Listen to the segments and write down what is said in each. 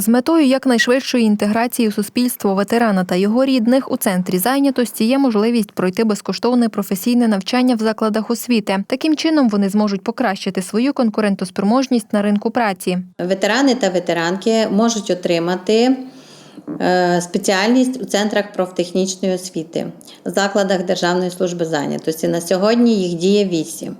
З метою якнайшвидшої інтеграції у суспільство ветерана та його рідних у центрі зайнятості є можливість пройти безкоштовне професійне навчання в закладах освіти. Таким чином вони зможуть покращити свою конкурентоспроможність на ринку праці. Ветерани та ветеранки можуть отримати. Е, спеціальність у центрах профтехнічної освіти, закладах Державної служби зайнятості. На сьогодні їх діє вісім.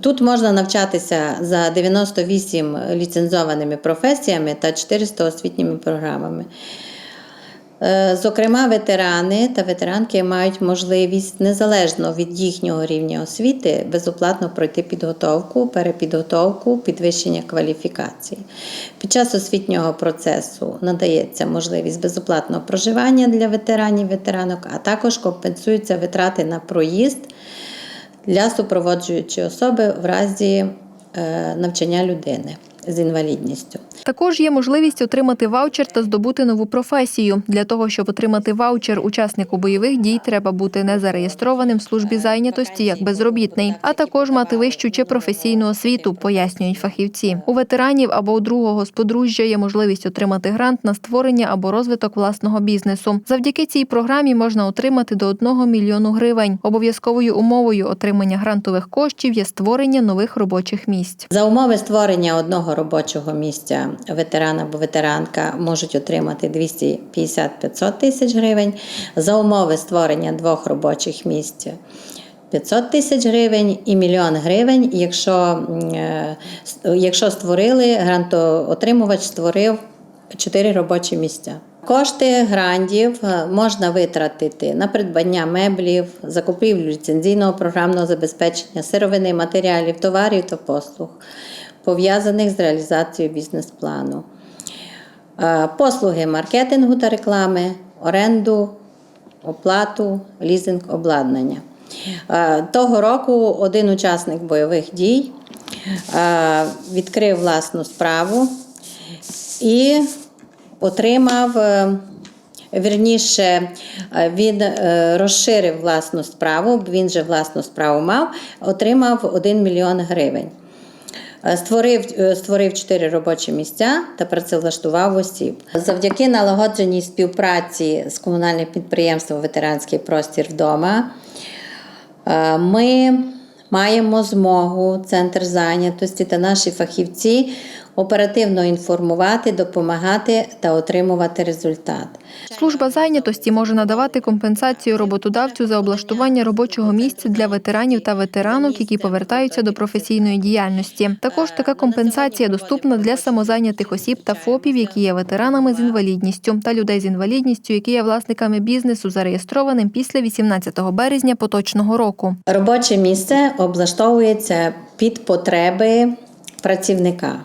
Тут можна навчатися за 98 ліцензованими професіями та 400 освітніми програмами. Е, Зокрема, ветерани та ветеранки мають можливість незалежно від їхнього рівня освіти безоплатно пройти підготовку, перепідготовку, підвищення кваліфікації. Під час освітнього процесу надається можливість безоплатного проживання для ветеранів ветеранок, а також компенсуються витрати на проїзд для супроводжуючої особи в разі е, навчання людини з інвалідністю. Також є можливість отримати ваучер та здобути нову професію. Для того, щоб отримати ваучер учаснику бойових дій, треба бути не зареєстрованим в службі зайнятості як безробітний, а також мати вищу чи професійну освіту, пояснюють фахівці. У ветеранів або у другого з подружжя є можливість отримати грант на створення або розвиток власного бізнесу. Завдяки цій програмі можна отримати до 1 мільйону гривень. Обов'язковою умовою отримання грантових коштів є створення нових робочих місць. За умови створення одного робочого місця ветеран або ветеранка можуть отримати 250-500 тисяч гривень. За умови створення двох робочих місць 500 тисяч гривень і мільйон гривень, якщо, е, якщо створили, грантоотримувач створив 4 робочі місця. Кошти грантів е, можна витратити на придбання меблів, закупівлю ліцензійного програмного забезпечення, сировини, матеріалів, товарів та послуг, пов'язаних з реалізацією бізнес-плану, Е, послуги маркетингу та реклами, оренду, оплату, лізинг обладнання. Е, Того року один учасник бойових дій е, відкрив власну справу і отримав. Вірніше, він розширив власну справу, він же власну справу мав, отримав 1 мільйон гривень. Е, Створив, е, створив 4 робочі місця та працевлаштував осіб. Завдяки налагодженій співпраці з комунальним підприємством Ветеранський простір вдома е, ми маємо змогу, центр зайнятості та наші фахівці оперативно інформувати, допомагати та отримувати результат. Служба зайнятості може надавати компенсацію роботодавцю за облаштування робочого місця для ветеранів та ветеранок, які повертаються до професійної діяльності. Також така компенсація доступна для самозайнятих осіб та ФОПів, які є ветеранами з інвалідністю, та людей з інвалідністю, які є власниками бізнесу, зареєстрованим після 18 березня поточного року. Робоче місце облаштовується під потреби працівника.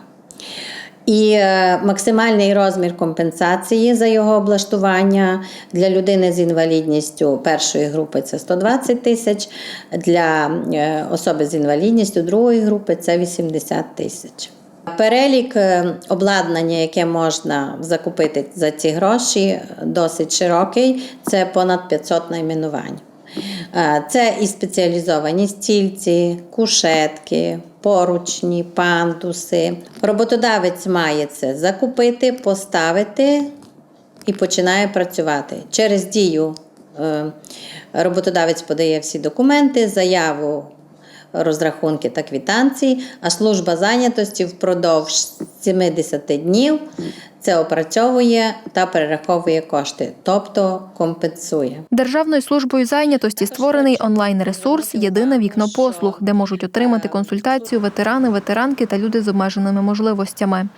І е, максимальний розмір компенсації за його облаштування для людини з інвалідністю першої групи це 120 тисяч, для е, особи з інвалідністю другої групи це 80 тисяч. Перелік е, обладнання, яке можна закупити за ці гроші, досить широкий. Це понад 500 найменувань. Це і спеціалізовані стільці, кушетки, поручні, пандуси. Роботодавець має це закупити, поставити і починає працювати. Через дію е, роботодавець подає всі документи, заяву, розрахунки та квітанції, а служба зайнятості впродовж 70 днів це опрацьовує та перераховує кошти, тобто компенсує. Державною службою зайнятості створений онлайн-ресурс Єдине вікно послуг, де можуть отримати консультацію ветерани, ветеранки та люди з обмеженими можливостями.